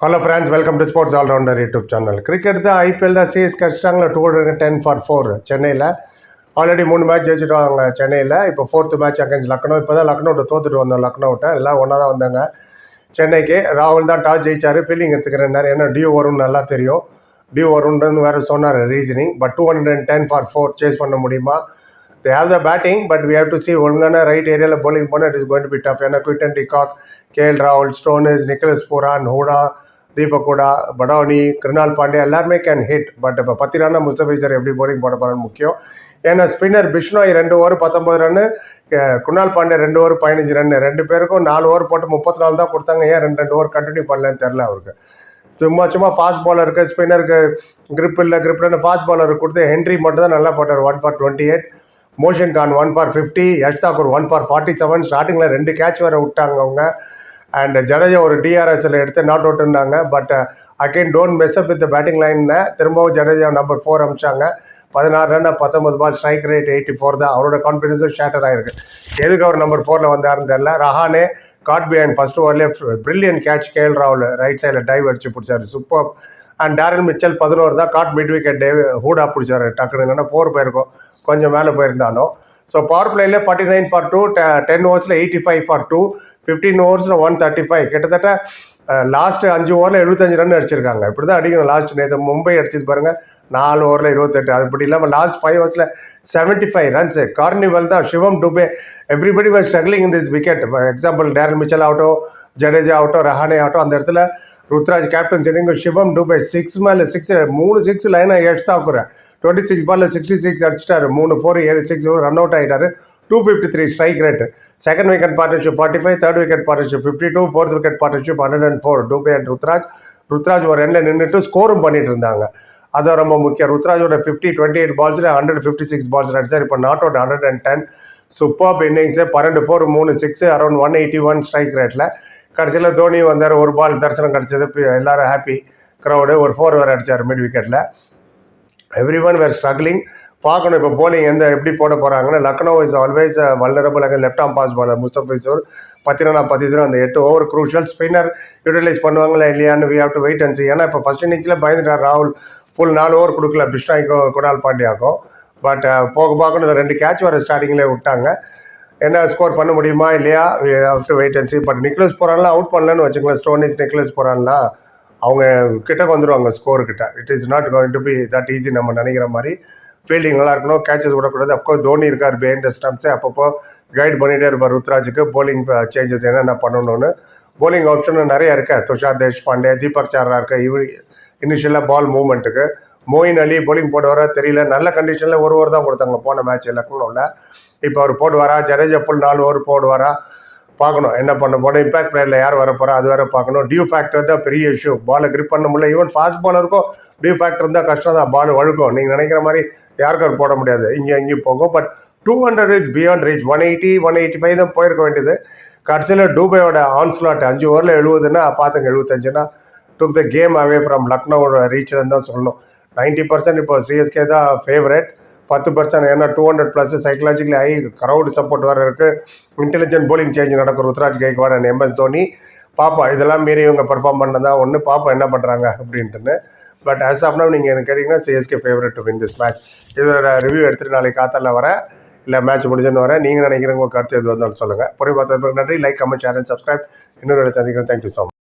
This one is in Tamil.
Hello friends welcome to sports allrounder YouTube channel cricket தான் ஐபிஎல் தான் CS கடிச்சிட்டாங்களா two hundred ten for four சென்னையில். ஆல்ரெடி மூணு மேட்ச் ஜெயிச்சிட்டாங்க சென்னையில். இப்போ ஃபோர்த்து மேட்ச் அகேன்ஸ்ட் லக்னோ. இப்போ தான் லக்னோட்ட தோத்துட்டு வந்தோம் லக்னோட்ட. எல்லாம் ஒன்றா தான் வந்தாங்க. சென்னைக்கு ராகுல் தான் டாஸ் ஃபீலிங் ஃபீல்டிங் எடுத்துக்கிறேன்னாரு ஏன்னா டியூ வரும்னு நல்லா தெரியும். டியூ வரும்னு வேறு சொன்னார் reasoning but two hundred and ten for four chase பண்ண முடியுமா? They have the batting but we have to see ஒழுங்கான ரைட் ஏரியாவில் போலிங் போனால் it is going to be tough ஏன்னா குவிட்டன் டிகாக் கேஎல் ராகுல் Stoinis Nicholas Pooran Hooda Deepak Hooda Badoni Krunal Pandey எல்லாருமே கேன் ஹிட் பட் இப்போ பத்து ரன்னா முஸ்தபிசர் எப்படி போலிங் போட போகிறான்னு முக்கியம். ஏன்னா ஸ்பின்னர் பிஷ்னோய் ரெண்டு ஓவர் பத்தொம்பது ரன்னு குணால் பாண்டே ரெண்டு ஓவர் பதினஞ்சு ரன்னு ரெண்டு பேருக்கும் நாலு ஓவர் போட்டு முப்பத்தி நாலு தான் கொடுத்தாங்க. ஏன் ரெண்டு ரெண்டு ஓவர் கண்டினியூ பண்ணலன்னு தெரில அவருக்கு. சும்மா சும்மா ஃபாஸ்ட் பாலருக்கு ஸ்பின்னருக்கு கிரிப் இல்லை கிரிப் இல்லைன்னு ஃபாஸ்ட் பாலருக்கு கொடுத்து ஹென்ரி மட்டும் தான் நல்லா போட்டார். One for twenty eight Mohsin Khan one for fifty Yash Thakur one for forty seven ஸ்டார்டிங்கில் ரெண்டு கேட்ச் வேறு விட்டாங்க அவங்க. அண்ட் ஜடேஜா ஒரு டிஆர்எஸ்ல எடுத்து not அவுட்னாங்க but again don't mess up with batting லைனில் திரும்பவும் ஜடேஜா நம்பர் ஃபோர் அமிச்சாங்க. பதினாறு ரன் பத்தொன்பது ball strike rate eighty four தான். அவரோட கான்ஃபிடன்ஸும் ஷேட்டர் ஆயிருக்கு. எதுக்கு அவர் நம்பர் ஃபோரில் வந்தாருன்னு தெரியல. ரஹானே காட் பிஹைண்ட் ஃபர்ஸ்ட் ஓவர்லேயே பிரில்லியன் கேட்ச் கேஎல் ராகுல் ரைட் சைடில் டைவ் அடிச்சு பிடிச்சாரு. சூப்பர் அண்ட் டேரன் மிச்சல் பதினோரு தான் காட் மிட் விக்கெட் டே ஹூடா பிடிச்சாரு. டக்குனு இல்லைன்னா ஃபோர் போயிருக்கும். கொஞ்சம் மேலே போயிருந்தாலும். So power play forty nine for two ten ஓவர்ஸில் eighty five for two fifteen ஓவர்ஸில் one thirty five கிட்டத்தட்ட லாஸ்ட் அஞ்சு ஓவரில் எழுபத்தஞ்சு ரன் அடிச்சிருக்காங்க. இப்படி தான் அடிக்கணும். லாஸ்ட் நேற்று மும்பை அடிச்சது பாருங்க. நாலு ஓவரில் இருபத்தெட்டு. அது இப்படி இல்லாமல் லாஸ்ட் ஃபைவ் ஓவர்ஸில் செவன்ட்டி ஃபைவ் ரன்ஸ் கார்னிவல் தான். Shivam Dube everybody was struggling in this wicket example Daryl Mitchell ஆகட்டும் ஜடேஜா ஆகட்டும் ரஹானே ஆகட்டும் அந்த இடத்துல ருத்ராஜ் கேப்டன் சென்னிங்க சிவம் டுபே சிக்ஸ் மேலே சிக்ஸ் மூணு சிக்ஸ் லைனாக எட்ஸ் தாக்குறேன் டுவெண்ட்டி சிக்ஸ் பாலில் சிக்ஸ்டி சிக்ஸ் அடிச்சிட்டாரு. மூணு ஃபோர் ஏழு சிக்ஸ் ரன் அவுட் ஆகிட்டாரு two fifty three strike rate second wicket partnership forty five third wicket partnership fifty two fourth wicket partnership hundred and four Dube and Ruturaj Ruturaj ஒரு எண்ணில் நின்றுட்டு ஸ்கோரும் பண்ணிட்டு இருந்தாங்க. அது ரொம்ப முக்கியம். ருத்ராஜோட ஃபிஃப்டி டுவெண்ட்டி எயிட் பால்ஸில் ஹண்ட்ரட் ஃபிஃப்டி சிக்ஸ் பால்ஸ் அடிச்சார். இப்போ not out hundred and ten super innings பன்னெண்டு ஃபோர் மூணு six around one eighty one strike ரேட்டில் கடைசியில் தோனி வந்தார். ஒரு பால் தரிசனம் கிடச்சது. எல்லாரும் ஹாப்பி க்ரௌடு ஒரு ஃபோர் வேறு அடிச்சார் மிட் விக்கெட்டில் எவ்ரி ஒன் வேர் ஸ்ட்ரகிளிங் பார்க்கணும் இப்போ போலிங் எந்த எப்படி போட போகிறாங்கன்னா லக்னோ இஸ் ஆல்வேஸ் வல்லரபுள் அங்கே லெஃப்ட் ஆம் பாஸ் பாலர் முஸ்தபிசூர் பத்திரனா பதிதிரும் அந்த எட்டு ஓவர் குரூஷியல் ஸ்பின்னர் யூட்டிலைஸ் பண்ணுவாங்களா இல்லையான்னு we have to wait and see ஏன்னா இப்போ ஃபஸ்ட் இன்னிங்ஸில் பயந்துட்டார் ராகுல். ஃபுல் நாலு ஓவர் கொடுக்கல. பிஷ்னாய்க்கும் குணால் பாண்டியாக்கும் பட் uh, போக பார்க்கணும். இந்த ரெண்டு கேட்ச் வர ஸ்டார்டிங்லேயே விட்டாங்க. என்ன ஸ்கோர் பண்ண முடியுமா இல்லையா? To wait and see but Nicholas போகிறான்லாம் out பண்ணலன்னு வச்சுக்கோங்களேன். ஸ்டோனிஸ் நிக்லஸ் போகிறான்லாம் அவங்க கிட்டக்கு வந்துடுவாங்க ஸ்கோர் கிட்ட. It is not going to be that easy நம்ம நினைக்கிற மாதிரி. ஃபீல்டிங் நல்லா இருக்கணும் கேச்சஸ் விடக்கூடாது. அப்கோர்ஸ் தோனி இருக்கார் பிஹைண்ட் த ஸ்டம்ப்ஸை அப்பப்போ கைட் பண்ணிகிட்டே இருப்பார் ருத்ராஜுக்கு. போலிங் சேஞ்சஸ் uh, என்னென்ன பண்ணணும்னு. போலிங் ஆப்ஷன் நிறைய இருக்கு. துஷார் தேஷ்பாண்டே தீபக் சாரா இருக்கு. இவ் இனிஷியலாக பால் மூவ்மெண்ட்டுக்கு மோயின் அலி போலிங் போடுவாரா தெரியல. நல்ல கண்டிஷனில் ஒரு ஓவர் தான் கொடுத்தாங்க. போன மேட்ச் லக்னோவில் இப்போ அவர் போடுவாரா? ஜடேஜா ஃபுல் நாலு ஓவர் போடுவாரா? பார்க்கணும். என்ன பண்ண போனால் இம்பாக்ட் பிளேயரில் யார் வர போகிறா அது வேறு பார்க்கணும். டியூ ஃபேக்டர் தான் பெரிய இஷ்யூ பாலை கிரிப் பண்ண முடியல. ஈவன் ஃபாஸ்ட் பாலருக்கும் டியூ ஃபேக்டர் தான் கஷ்டம் தான் பால் வழுக்கும். நீங்கள் நினைக்கிற மாதிரி யாருக்கும் போட முடியாது. இங்கே இங்கேயும் போகும். But two hundred reach beyond reach one eighty one eighty five தான் போயிருக்க வேண்டியது. கடைசியில் டூபையோட ஆன்ஸ்லாட் அஞ்சு ஓவரில் எழுபதுன்னா பார்த்துங்க எழுபத்தஞ்சுன்னா took the game away from லக்னோட ரீச்சில் தான் சொல்லணும் நைன்ட்டி பர்சன்ட் இப்போ சிஎஸ்கே தான் ஃபேவரட் பத்து பர்சன்ட் ஏன்னா two hundred plus psychologically high crowd support வேறு இருக்குது இன்டெலிஜென்ட் போலிங் சேஞ்ச் நடக்கும் ருத்ராஜ் கைக்வாட் அண்ட் எம்எஸ் தோனி. பாப்பா இதெல்லாம் மீறி இவங்க பெர்ஃபார்ம் பண்ணதா? ஒன்று பாப்பா என்ன பண்ணுறாங்க அப்படின்ட்டுன்னு. பட் ஆஸ் ஆஃப் நவ் நீங்கள் எனக்கு கேட்டிங்கன்னா CSK favourite to win this match இதோட ரிவ்யூ எடுத்துகிட்டு நாளைக்கு காத்தால வரேன் இல்லை மேட்ச் முடிஞ்சுன்னு வரேன் நீங்கள் நினைக்கிறவங்க கருத்து எது வந்தாலும் சொல்லுங்கள் பொறி பார்த்ததுக்கு நன்றி. Like comment share and subscribe இன்னொரு வேலை சந்திக்கிறேன் தேங்க்யூ ஸோ மச்